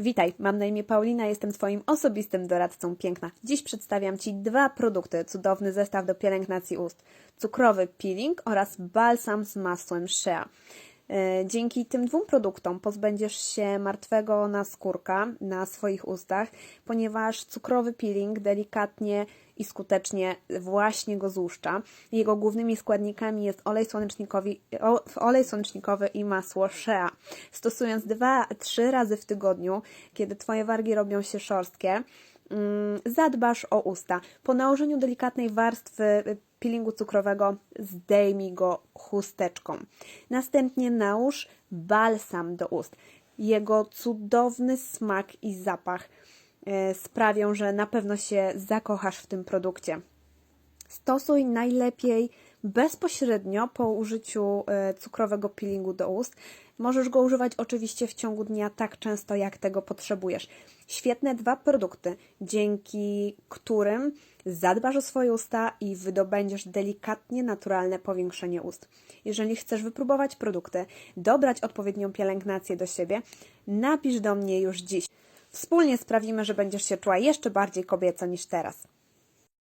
Witaj, mam na imię Paulina, jestem Twoim osobistym doradcą piękna. Dziś przedstawiam Ci dwa produkty, cudowny zestaw do pielęgnacji ust. Cukrowy peeling oraz balsam z masłem shea. E, Dzięki tym dwóm produktom pozbędziesz się martwego naskórka na swoich ustach, ponieważ cukrowy peeling delikatnie i skutecznie właśnie go złuszcza. Jego głównymi składnikami jest olej słonecznikowy, olej słonecznikowy i masło shea. Stosując 2-3 razy w tygodniu, kiedy Twoje wargi robią się szorstkie, mm, zadbasz o usta. Po nałożeniu delikatnej warstwy peelingu cukrowego zdejmij go chusteczką. Następnie nałóż balsam do ust. Jego cudowny smak i zapach e, sprawią, że na pewno się zakochasz w tym produkcie. Stosuj najlepiej bezpośrednio po użyciu e, cukrowego peelingu do ust. Możesz go używać oczywiście w ciągu dnia tak często, jak tego potrzebujesz. Świetne dwa produkty, dzięki którym zadbasz o swoje usta i wydobędziesz delikatnie naturalne powiększenie ust. Jeżeli chcesz wypróbować produkty, dobrać odpowiednią pielęgnację do siebie, napisz do mnie już dziś. Wspólnie sprawimy, że będziesz się czuła jeszcze bardziej kobieco niż teraz.